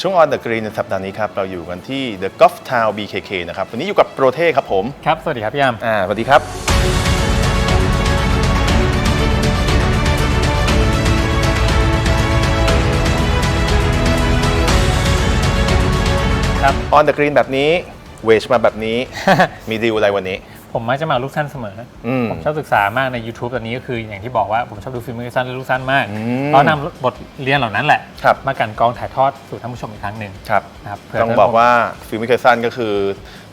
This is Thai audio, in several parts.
ช่วง On the Green ในสัปดาห์นี้ครับ เราอยู่กันที่ The Golf Town BKK นะครับ วันนี้อยู่กับโปรเทครับผม ครับ สวัสดีครับ พี่ยามอ่าสวัสดีครับ ครับ On the Green แบบนี้ เวชมาแบบนี้ มีดีลอะไรวันนี้ ผมมักจะมาลูกสั้นเสมออมผมชอบศึกษามากใน YouTube ตอนนี้ก็คืออย่างที่บอกว่าผมชอบดูฟิล์มสั้นและลูกสั้นมากอืมเรานำบทเรียนเหล่านั้นแหละ ครับ มากลันกรองถ่ายทอดสู่ท่านผู้ชมอีกครั้งหนึ่งครับ นะครับเผื่ต้องบอกว่าฟิลมิเคชันก็คือ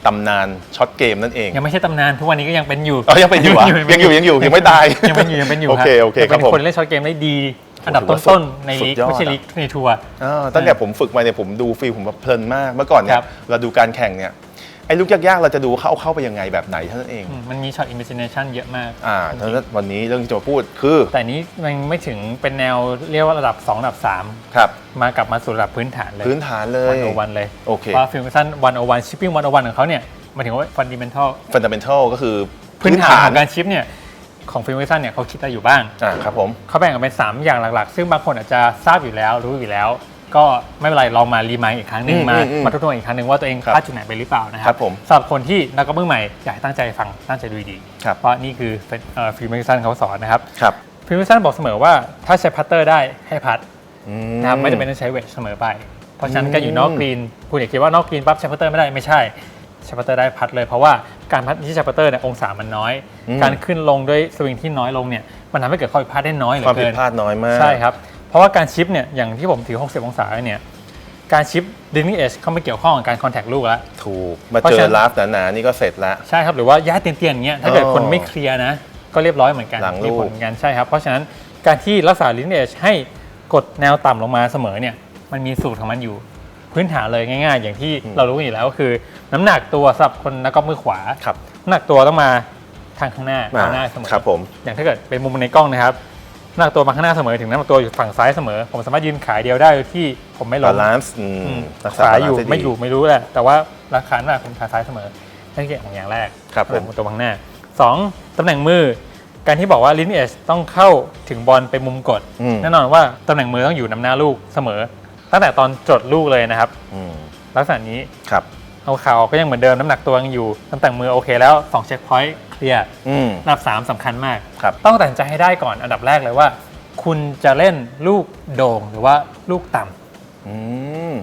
ตำนานช็อตเกมนั่นเอง ยังไม่ใช่ตำนานทุกวันนี้ก็ยังเป็นอยู่อ๋อยังเป็นอยู่เหรอยังอยู่ยังอยู่ยังไม่ตายยังเป็นอยู่ยังเป็นอยู่โอเคโอเคยังครับเป็นผมคนเล่นช็อตเกมได้ดี อันดับถือว่าต้นๆในสุดลีกยอดไม่ใช่อะลีกในทัวร์ อ่าตั้งแต่ผมฝึกมาเนี่ยผมดูฟิลผมแบบเพลินมาก เมื่อก่อนเนี่ครัยบ เราดูการแข่งเนี่ย ไอ้ลูกยากๆ เราจะดูเข้าเข้าไปยังไงแบบไหนเท่านั้นเองอืมมันมีช็อตอิมเมจิเนชันเยอะมาก อ่าเพราะฉะนั้นวันนี้เรื่องที่จะมาพูดคือแต่นี้มันไม่ถึงเป็นแนวเรียกว่าระดับ 2 ระดับ ครับ3 มากลับมาสู่ระดับพื้นฐานเลยพื้นฐานเลวันยโอวันเลยโอเค ว่าฟิล์มสั้นวันโอวันชิปปิ้งวันโอวันของเขาเนี่ยหมายถึงว่าฟันดิเมนทัล fundamental ก็คือพื้นฐานของการชิปเนี่ยของฟิล์มสั้นเนี่ยเขาคิดอะไรอยู่บ้าง อ่าครับผม เขาแบ่งออกเป็น3อย่างหลักๆ ซึ่งบางคนอาจจะทราบอยู่แล้วรู้อยู่แล้ว ก็ไม่เป็นไรลองมารีมายอีกครั้งหนึ่งอืมมาอืมอืมมาทบทวนอีกครั้งหนึ่งว่าตัวเองครับพลาดจุดไหนไปหรือเปล่านะคครัรับบผมสำหรับคนที่นักก็มือใหม่อยากให้ตั้งใจฟังตั้งใจดูดีๆครับ เพราะนี่คือฟิล์มสั้นเขาสอนนะครับครับฟิล์มสั้นบอกเสมอว่าถ้าใช้พัตเตอร์ได้ให้พัด อื นะครับไม่จำเป็นต้องใช้เวทเสมอไป เพราะฉะนั้นอืมการอยู่นอกกรีนคุณอย่าคิดว่านอกกรีนปั๊บใช้พัตเตอร์ไม่ได้ไม่ใช่ใช้พัตเตอร์ได้พัดเลย เพราะว่าการพัดที่ใช้พัตเตอร์เนี่ยองศามันน้อยการขึ้นลงด้วยสวิงที่น้อยลงเนี่ยมันทำให้เกิดข้อผิดพลาดได้น้อยเหลืความอผิเกิดนพลาดน้อยมาก ใช่ครับ เพราะว่าการชิปเนี่ยอย่างที่ผมถือ 60 องศาเนี่ยการชิปดินิ่งเอชเข้าไม่เกี่ยวข้องกับการคอนแทคลูกแล้ว ถูก มาเพราะเจฉะอนั้นลาฟหนาๆนี่ก็เสร็จแล้วใช่ครับ หรือว่าย่าเตียนๆอย่างเงี้ยถ้าเกิดอ๋อคนไม่เคลียร์นะ ก็เรียบร้อยเหมือนกันหลังลูมีกผลเหมือนกันใช่ครับ เพราะฉะนั้นการที่รักษาลินเอชให้กดแนวต่ำลงมาเสมอเนี่ยมันมีสูตรของมันอยู่ พื้นฐานเลยง่าย ๆ อย่างที่เรารู้กันอยู่แล้วก็คือ น้ำหนักตัวสำหรับคนนักกอล์ฟมือขวาครับน้ำหนักตัวต้องมาทางข้างหน้ามาข้างหน้าเสมอครับผมอย่างถ้าเกิดเป็นมุมในกล้องนะครับน้ำ หนักตัวมาข้างหน้าเสมอถึงน้ำหนักตัวอยู่ฝั่งซ้ายเสมอ ผมสามารถยืนขายเดียวได้โดยที่ผมไม่ล้บามลานซ์อืมรักษาขาบาลานอยู่ซ์ได้ดีไม่อยู่ไม่รู้แหละแต่ว่าราคาหน้าผมขาซ้ายเสมอนั่นคืออย่างแรกครับผมน้ำหนักตัวข้างหน้าสองตำแหน่งมือ การที่บอกว่าลินเอชต้องเข้าถึงบอลไปมุมกดอืมแน่นอนว่าตำแหน่งมือต้องอยู่นำหน้าลูกเสมอ ตั้งแต่ตอนจดลูกเลยนะครับอืมลักษณะนี้ครับ เอาข่าวก็ยังเหมือนเดิมน้ำหนักตัวยังอยู่ตำแหน่งมือโอเคแล้ว2เช็คพอยต์เคลียร์อืม อันดับ 3สำคัญมาก ครับ ต้องตัดสินใจให้ได้ก่อนอันดับแรกเลยว่า คุณจะเล่นลูกโด่งหรือว่าลูกต่ำอืม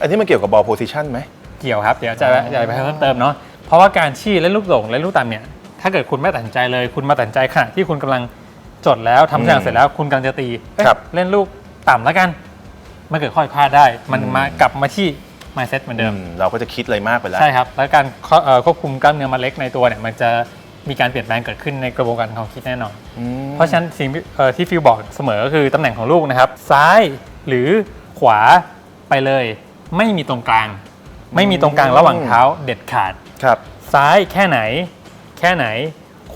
อันนี้มันเกี่ยวกับบอลโพซิชันไหม เกี่ยวครับ เดี๋ยวจะอ๋อจะไปเพิ่มเติมเนาะเพราะว่าการชี้เล่นลูกโด่งเล่นลูกต่ำเนี่ยถ้าเกิดคุณไม่ตัดสินใจเลย คุณมาตัดสินใจขณะที่คุณกำลังจดแล้วทำทุกอย่างเสร็จแล้วคุณกำลังจะตีเอ๊ะครับ เล่นลูกต่ำแล้วกันมันเกิดข้อผิดพลาดได้ มันมากลับมาที่ mindset เหมือนเดิม อืมเราก็จะคิดอะไรมากไปแล้ว ใช่ครับ แล้วการควเอ่อควบคุมกล้ามเนื้อมัดเล็กในตัวเนี่ยมันจะมีการเปลี่ยนแปลงเกิดขึ้นในกระบวนการความคิดแน่นอนอืมเพราะฉะนั้นสิ่งที่เอ่อที่ฟิวบอกเสมอก็คือตำแหน่งของลูกนะครับ ซ้ายหรือขวาไปเลย ไม่มีตรงกลาง ไม่มีตรงกลางระหว่างเท้าเด็ดขาด ครับ ซ้ายแค่ไหน แค่ไหน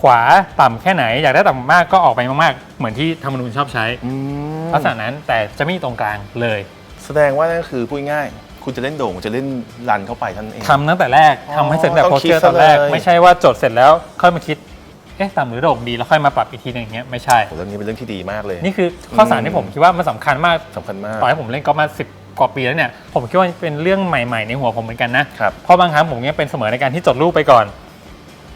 ขวาต่ำแค่ไหน อยากได้ต่ำมากก็ออกไปมากๆ เหมือนที่ธรรมนูญชอบใช้อืมลักษณะนั้นแต่จะไม่มีตรงกลางเลย แสดงว่านั่นก็คือพูดง่าย คุณจะเล่นโด่งจะเล่นรันเข้าไปเท่านั้นเอง ทำตั้งแต่แรกอ๋อทำให้เสร็จแต่ต้องโพสคิดเจอร์ตอนแรก ซะเลย ไม่ใช่ว่าจดเสร็จแล้วค่อยมาคิด เอ๊ะต่ำหรือโด่งดีแล้วค่อยมาปรับอีกทีหนึงอย่างเงี้ยไม่ใช่ โหเรื่องนี้เป็นเรื่องที่ดีมากเลยนี่คือข้อสารอืมที่ผมคิดว่ามันสำคัญมาก สำคัญมาก ต่อให้ผมเล่นกอล์ฟมาสิบกว่าปีแล้วเนี่ย ผมคิดว่าเป็นเรื่องใหม่ๆในหัวผมเหมือนกันนะครับ เพราะบางครั้งผมเนี่ยเป็นเสมอในการที่จดลูกไปก่อน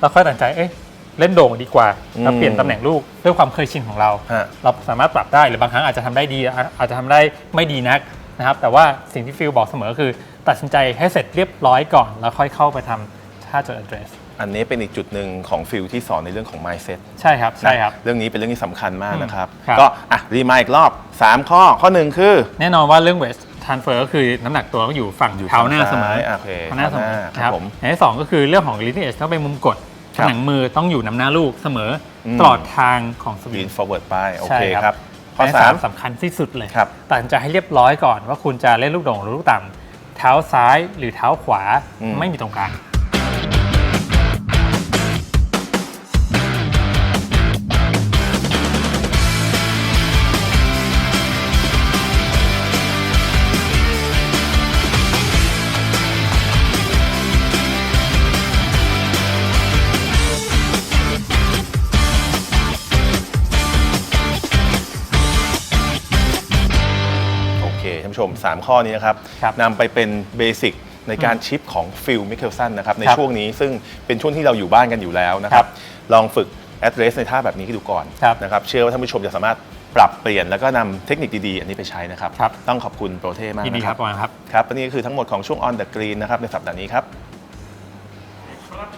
แล้วค่อยตัดสินใจ เอ้ยเล่นโด่งดีกว่าแล้วอืมเปลี่ยนตำแหน่งลูกด้วยความเคยชินของเรา ฮะ เราสามารถปรับได้หรือบางครั้งอาจจะทำได้ดีอาอาจจะทำได้ไม่ดีนัก นะครับแต่ว่าสิ่งที่ฟิลบอกเสมอคือ ตัดสินใจให้เสร็จเรียบร้อยก่อน แล้วค่อยเข้าไปทำท่าจด address อันนี้เป็นอีกจุดหนึ่งของฟิลที่สอนในเรื่องของ mindset ใช่ครับใช่ครับ นะเรื่องนี้เป็นเรื่องที่สำคัญมากนะครับ ครับ ก็อะรีมายอีกรอบ 3 ข้อข้อหนึ่งคือ แน่นอนว่าเรื่อง waist transfer ก็คือน้ำหนักตัวก็อยู่ฝั่งอยู่เท้าหน้าเสมอฝั่งซ้ายอะโอเคเท้าหน้าเสมอเท้าหน้าครับผมอย่างที่สองก็คือเรื่องของ leading edge ต้องเป็นมุมกดครับ ผนังมือต้องอยู่นำหน้าลูกเสมออมตลอดทางของสวิยืง น forward ไปโอใช่เคครับ ครับ ข้อและสามสำคัญที่สุดเลยครับตัดสินใจให้เรียบร้อยก่อนว่าคุณจะเล่นลูกโด่งหรือลูกต่ำเท้าซ้ายหรือเท้าขวาอืมไม่มีตรงกลาง ชม 3 ข้อนี้นะครับครับนำไปเป็นเบสิกในการชิปของฟิลมิเคลสันนะครับในครับช่วงนี้ซึ่งเป็นช่วงที่เราอยู่บ้านกันอยู่แล้วนะครับลองฝึก address ในท่าแบบนี้ให้ดูก่อนครับนะครับเชื่อว่าท่านผู้ชมจะสามารถปรับเปลี่ยนแล้วก็นำเทคนิคดีๆ อันนี้ไปใช้นะครับ ครับ ต้องขอบคุณโปรเทมากยินดีนะคครัรับบประมาณครับ ครับอันนี้ก็คือทั้งหมดของช่วง on the green นะครับในสัปดาห์นี้ครับ